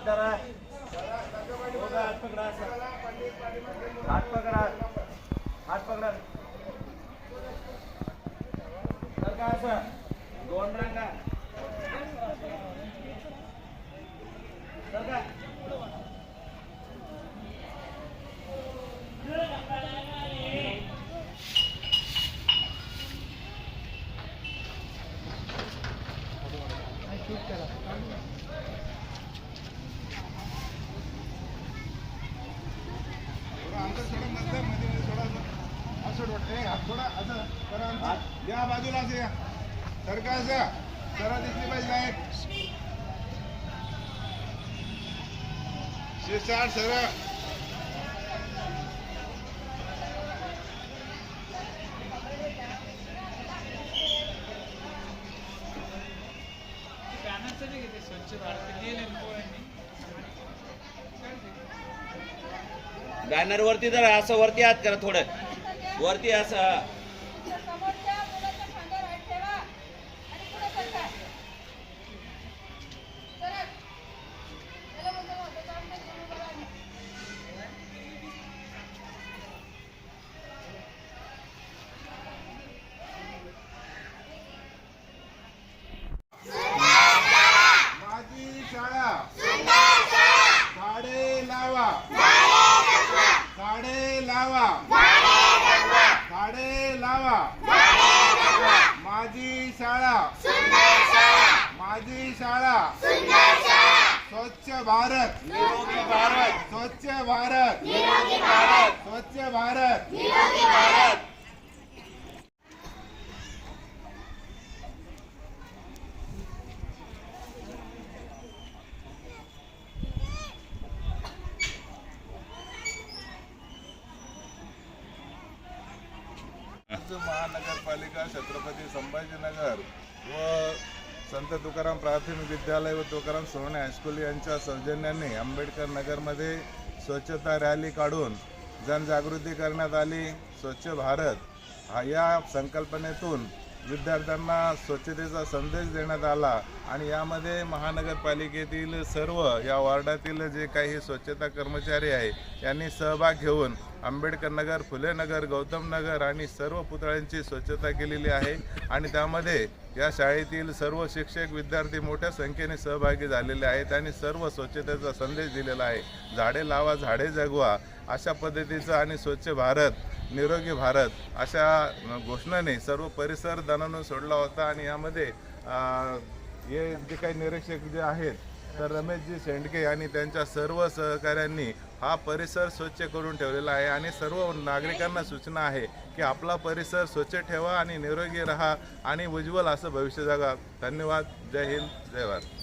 हात धरा दोघं हात पकडा. असं. हात पकडा. हात पकडा तर का असं? दोन रांगा. तर का? अंतर थोडं नंतर मध्ये मध्ये थोडा असं असं हात थोडा असं करा अंतर. या बाजूला असं या सरकार असं जरा दिसली पाहिजे लाइट शिरसाट सरळ बॅनर वरती जरा असं वरती हात करा थोडं. वरती असं. आत. माझी शाळा. झाडे लावा. झाडे लावा. झाडे लावा. माझी शाळा. माझी शाळा. स्वच्छ भारत. निरोगी भारत. स्वच्छ भारत. स्वच्छ भारत. भारत. आमचं महानगरपालिका छत्रपती संभाजीनगर व संत तुकाराम प्राथमिक विद्यालय व तुकाराम सोहणे हायस्कूल यांच्या सौजन्याने आंबेडकर नगरमध्ये स्वच्छता रॅली काढून जनजागृती करण्यात आली. स्वच्छ भारत हा या संकल्पनेतून विद्यार्थ्यांना स्वच्छतेचा संदेश देण्यात आला आणि यामध्ये महानगरपालिकेतील सर्व या वॉर्डातील जे काही स्वच्छता कर्मचारी आहे यांनी सहभाग घेऊन आंबेडकर नगर फुले नगर गौतम नगर आणि सर्व पुतळ्यांची स्वच्छता केलेली आहे आणि त्यामध्ये या शाळेतील सर्व शिक्षक विद्यार्थी मोठ्या संख्येने सहभागी झालेले आहेत आणि सर्व स्वच्छतेचा संदेश दिलेला आहे. झाडे लावा झाडे जगवा अशा पद्धतीचं आणि स्वच्छ भारत निरोगी भारत अशा घोषणाने सर्व परिसर दणानून सोडला होता आणि यामध्ये हे जे काही निरीक्षक जे आहेत तर रमेशजी शेंडके आणि त्यांच्या सर्व सहकाऱ्यांनी हा परिसर स्वच्छ करून ठेवलेला आहे आणि सर्व नागरिकांना सूचना आहे की आपला परिसर स्वच्छ ठेवा आणि निरोगी राहा आणि उज्ज्वल असं भविष्य जगा. धन्यवाद. जय हिंद. जय भारत.